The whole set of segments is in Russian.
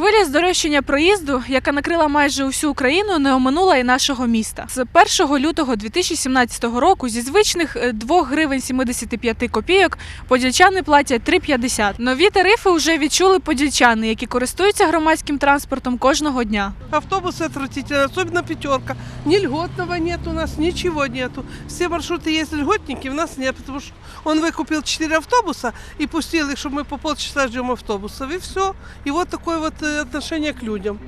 Хвиля здорожчання проїзду, яка накрила майже усю Україну, не оминула і нашого міста. З 1 лютого 2017 року зі звичних е, 2 гривень 75 копійок подільчани платять 3,50. Нові тарифи вже відчули подільчани, які користуються громадським транспортом кожного дня. Автобусы отвратительные, особенно пятерка. Ни льготного нет у нас, ничего нету. Все маршруты есть льготники, у нас нет, потому что он выкупил 4 автобуса и пустил их, чтобы мы по полчаса ждем автобусов, и все. И вот такое вот э, отношение к людям.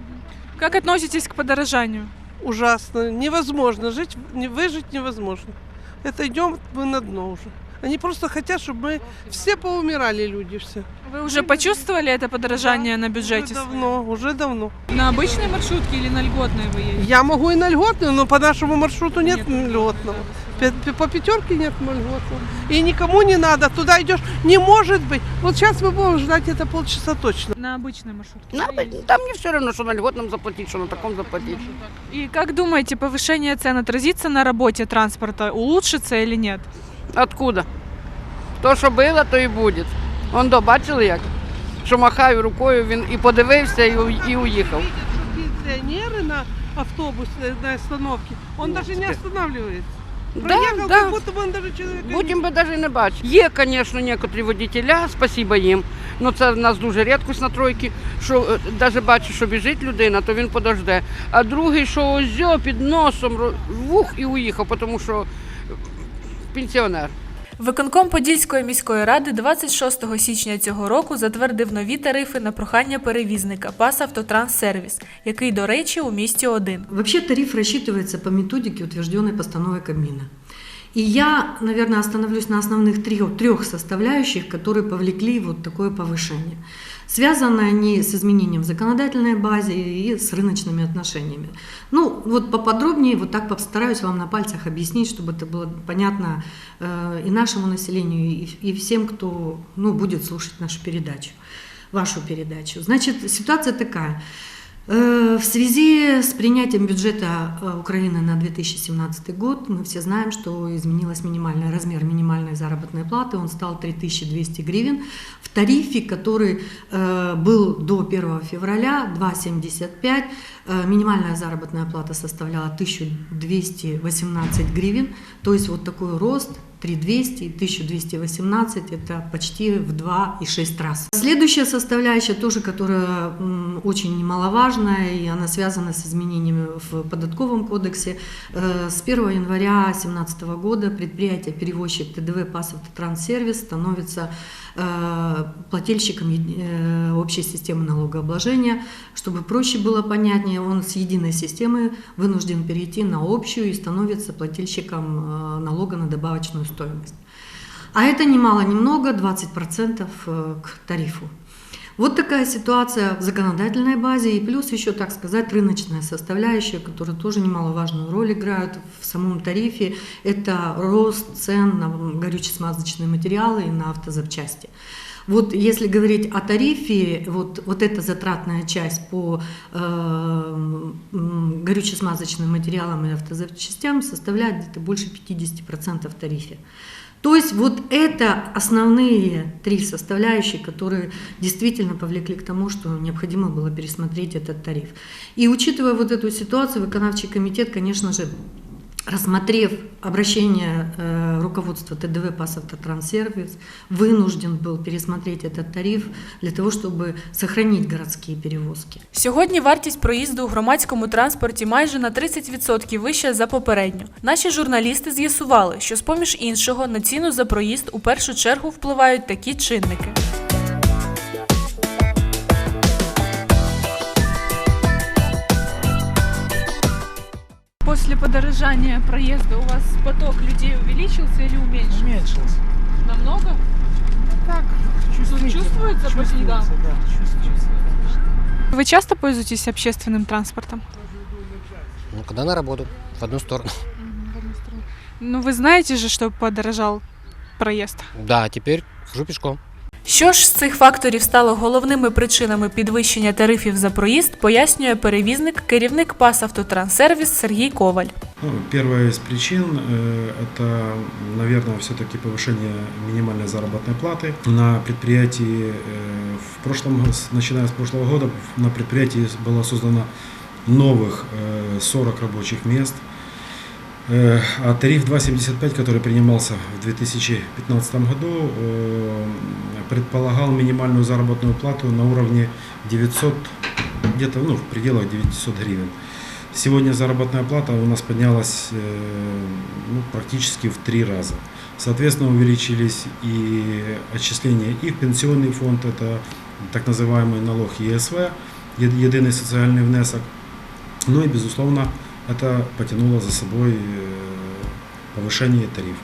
Как относитесь к подорожанию? Ужасно, невозможно жить, не- выжить невозможно. Это идем мы на дно уже. Они просто хотят, чтобы мы все поумирали, люди все. Вы уже почувствовали это подорожание на бюджете? Уже давно, уже давно. На обычной маршрутке или на льготной вы едете? Я могу и на льготную, но по нашему маршруту нет, льготного Пе- пе- По пятерке нет льготного. И никому не надо, туда идешь. Не может быть. Вот сейчас мы будем ждать это полчаса точно. На обычной маршрутке. Надо, там мне все равно, что на льготном заплатить, что на таком заплатить. И как думаете, повышение цен отразится на работе транспорта, улучшится или нет? Откуда? То, що було, то і буде. Он до бачили як? Що махаю рукою, він і подивився, і, у- і уїхав. Видят, что пенсионеры на автобусе, на остановке, он даже не Останавливается. Проехал, Да, да. как будто бы он даже человека не Будемо би навіть не бачити. Є, звісно, некоторі водителя, спасіба їм. Ну це в нас дуже рідкость на тройки, що навіть бачу, що біжить людина, то він подожде. А другий, що озьо під носом ро- вух і уїхав, тому що пенсіонер. Виконком Подільської міської ради 26 січня цього року затвердив нові тарифи на прохання перевізника ПАС «Автотранссервіс», який, до речі, у місті один. Вообще тариф рассчитывается по методике, утвержденной постановой Кабмина. И я, наверное, остановлюсь на основных трех, трех составляющих, которые повлекли вот такое повышение. Связаны они с изменением в законодательной базе и с рыночными отношениями. Ну, вот поподробнее, вот так постараюсь вам на пальцах объяснить, чтобы это было понятно э, и нашему населению, и, и всем, кто ну, будет слушать нашу передачу, вашу передачу. Значит, ситуация такая. Э, В связи с принятием бюджета э, Украины на 2017 год мы все знаем, что изменилась минимальный размер минимальной заработной платы, он стал 3200 гривен. В тарифе, который э, был до 1 февраля 2,75, э, минимальная заработная плата составляла 1218 гривен, то есть вот такой рост 3200 и 1218 это почти в 2,6 раз. Следующая составляющая тоже, которая очень немаловажная, и она связана с изменениями в податковом кодексе. Э, С 1 января 2017 года предприятие-перевозчик ТДВ «Пас Автотранссервис» становится э, плательщиком э, общей системы налогообложения. Чтобы проще было понятнее, он с единой системы вынужден перейти на общую и становится плательщиком налога на добавочную стоимость. А это немало, немного, 20% э, к тарифу. Вот такая ситуация в законодательной базе и плюс еще, так сказать, рыночная составляющая, которая тоже немаловажную роль играет в самом тарифе. Это рост цен на горюче-смазочные материалы и на автозапчасти. Вот если говорить о тарифе, вот, вот эта затратная часть по э, горюче-смазочным материалам и автозапчастям составляет где-то больше 50% в тарифе. То есть вот это основные три составляющие, которые действительно повлекли к тому, что необходимо было пересмотреть этот тариф. И учитывая вот эту ситуацию, Выконавчий комитет, конечно же, рассмотрев обращение э, руководства ТДВ «Пас Автотранссервис», вынужден был пересмотреть этот тариф для того, чтобы сохранить городские перевозки. Сьогодні вартість проїзду у громадському транспорті майже на 30% вища за попередню. Наші журналісти з'ясували, що з-поміж іншого на ціну за проїзд у першу чергу впливають такі чинники. После подорожания проезда у вас поток людей увеличился или уменьшился? Уменьшился. Намного? Так, чувствительно. чувствуется по следам? да, чувствуется. Вы часто пользуетесь общественным транспортом? Ну, когда на работу, в одну сторону. Ну, вы знаете же, что подорожал проезд. Да, теперь хожу пешком. Що ж з цих факторів стало головними причинами підвищення тарифів за проїзд, пояснює перевізник, керівник ПАС «Автотранссервіс» Сергій Коваль. Ну, первая из причин э, это, наверное, все-таки повышение минимальной заработной платы. На предприятии э, в прошлом, г- с- начиная с прошлого года, на предприятии было создано новых э, 40 рабочих мест. Э, А тариф 2,75, который принимался в 2015 году, э, предполагал минимальную заработную плату на уровне 900, где-то ну, в пределах 900 гривен. Сегодня заработная плата у нас поднялась э, ну, практически в три раза. Соответственно, увеличились и отчисления и в пенсионный фонд, это так называемый налог ЕСВ, единый социальный внесок. Ну и, безусловно, это потянуло за собой э, повышение тарифа.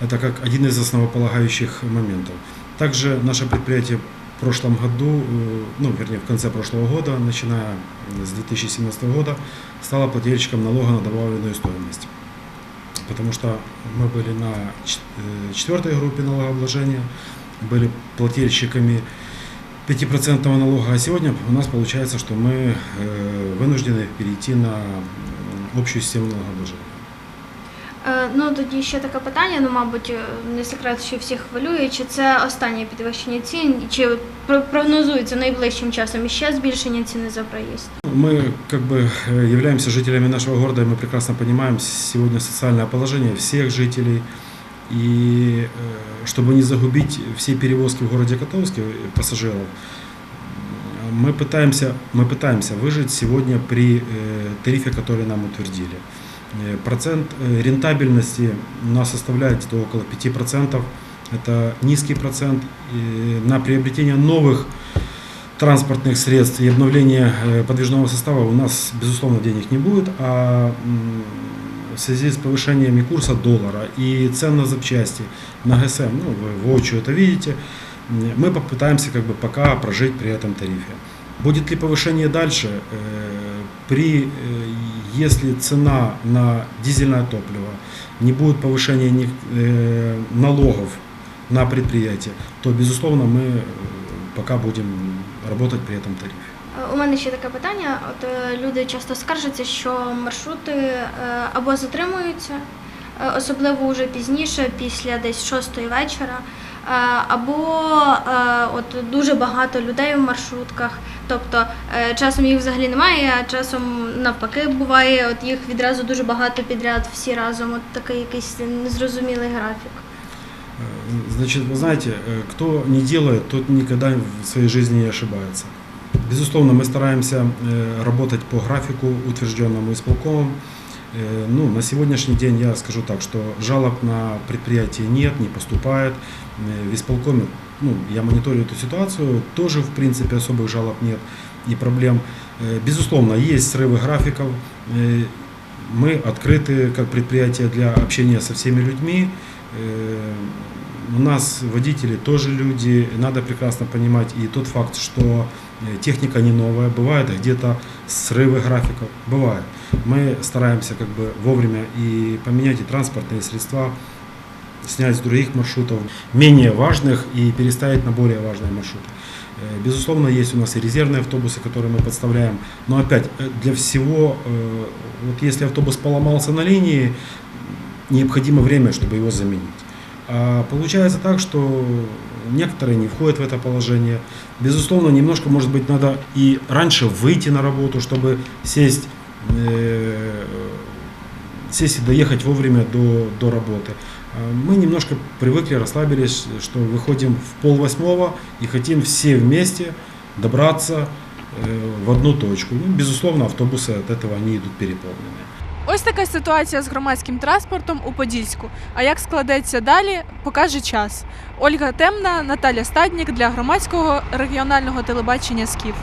Это как один из основополагающих моментов. Также наше предприятие в прошлом году, э, ну, вернее, в конце прошлого года, начиная с 2017 года, стало плательщиком налога на добавленную стоимость. Потому что мы были на э, четвертой группе налогообложения, были плательщиками 5% налога, а сегодня у нас получается, что мы э, вынуждены перейти на общую систему налогообложения. Е, Ну тоді ще таке питання. Ну, мабуть, е, не секрет, що всіх хвилює. Чи це останнє підвищення цін, і чи про- прогнозується найближчим часом іще збільшення ціни за проїзд? Мы как бы э, являемся жителями нашего города, и мы прекрасно понимаем сегодня социальное положение всех жителей. И э, чтобы не загубить все перевозки в городе Котовске э, пассажиров, м, мы пытаемся, мы пытаемся выжить сегодня при э, тарифе, который нам утвердили. Э, Процент э, рентабельности у нас составляет около 5%. Это низкий процент. И на приобретение новых транспортных средств и обновление э, подвижного состава у нас, безусловно, денег не будет, а в связи с повышениями курса доллара и цен на запчасти, на ГСМ, ну, вы воочию это видите, мы попытаемся как бы пока прожить при этом тарифе. Будет ли повышение дальше? При, если цена на дизельное топливо, не будет повышения ни- э, налогов на предприятие, то, безусловно, мы э, пока будем работать при этом тарифе. Е, У мене ще таке питання. От е, люди часто скаржаться, що маршрути е, або затримуються, е, особливо вже пізніше, після десь шостої вечора, е, або е, от дуже багато людей в маршрутках. Тобто е, часом їх взагалі немає, а часом навпаки буває, от їх відразу дуже багато підряд, всі разом. От такий якийсь незрозумілий графік. Э, Значит, вы знаете, э, кто не делает, тот никогда в своей жизни не ошибается. Безусловно, мы стараемся э, работать по графику, утвержденному исполкомом. Э, Ну, на сегодняшний день я скажу так, что жалоб на предприятие нет, не поступает. Э, В исполкоме, ну, я мониторю эту ситуацию, тоже, в принципе, особых жалоб нет и проблем. Э, Безусловно, есть срывы графиков. Мы открыты как предприятие для общения со всеми людьми. У нас водители тоже люди, надо прекрасно понимать и тот факт, что э, техника не новая, бывает где-то срывы графиков, бывает. Мы стараемся как бы вовремя и поменять и транспортные средства, снять с других маршрутов менее важных и переставить на более важные маршруты. Э, Безусловно, есть у нас и резервные автобусы, которые мы подставляем. Но опять, э, для всего, вот если автобус поломался на линии, необходимо время, чтобы его заменить. А получается так, что некоторые не входят в это положение. Безусловно, немножко, может быть, надо и раньше выйти на работу, чтобы сесть, э, сесть и доехать вовремя до, до работы. А Мы немножко привыкли, расслабились, что выходим в пол восьмого и хотим все вместе добраться э, в одну точку. Ну, безусловно, автобусы от этого они идут переполненные. Ось така ситуація з громадським транспортом у Подільську. А як складеться далі, покаже час. Ольга Темна, Наталя Стаднік для громадського регіонального телебачення Скіф.